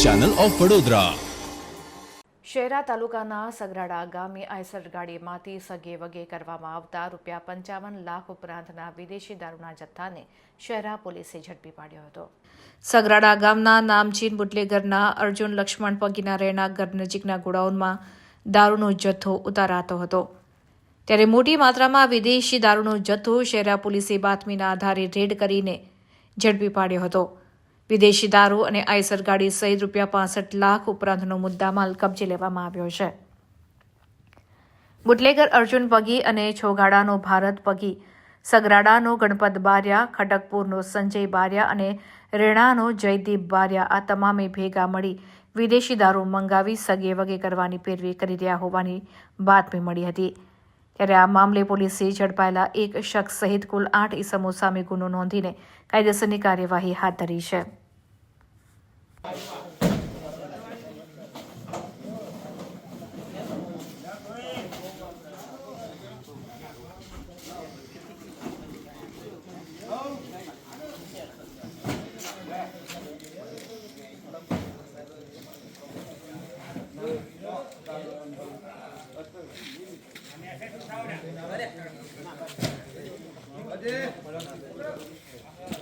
Channel of Vadodara Shehera તાલુકાના સગરાડા ગામે આયસર ગાડીમાંથી સગે વગે કરવામાં આવતા રૂપિયા પંચાવન લાખ ઉપરાંતના વિદેશી દારૂના જથ્થાને શહેરા પોલીસે ઝડપી પાડ્યો હતો. સગરાડા ગામના નામચીન બુટલેગરના અર્જુન લક્ષ્મણ પગીના રહેણાંક ઘર નજીકના ગોડાઉનમાં દારૂનો જથ્થો ઉતારાતો હતો. ત્યારે મોટી માત્રામાં વિદેશી દારૂનો જથ્થો શહેરા પોલીસે બાતમીના આધારે રેડ કરીને ઝડપી પાડ્યો હતો. વિદેશી દારૂ અને આઈસર ગાડી સહિત રૂપિયા પાસઠ લાખ ઉપરાંતનો મુદ્દામાલ કબજે લેવામાં આવ્યો છે. બુટલેગર અર્જુન પગી અને છોગાડાનો ભારત પગી, સગરાડાનો ગણપત બારિયા ખડકપુરનો સંજય બારિયા અને રેણાનો જયદીપ બારિયા આ તમામે ભેગા મળી વિદેશી દારૂ મંગાવી સગે વગે કરવાની પેરવી કરી રહ્યા હોવાની બાતમી મળી હતી. ત્યારે આ મામલે પોલીસે ઝડપાયેલા એક શખ્સ સહિત કુલ આઠ ઇસમો સામે ગુનો નોંધીને કાયદેસરની કાર્યવાહી હાથ ધરી છે. Hadi.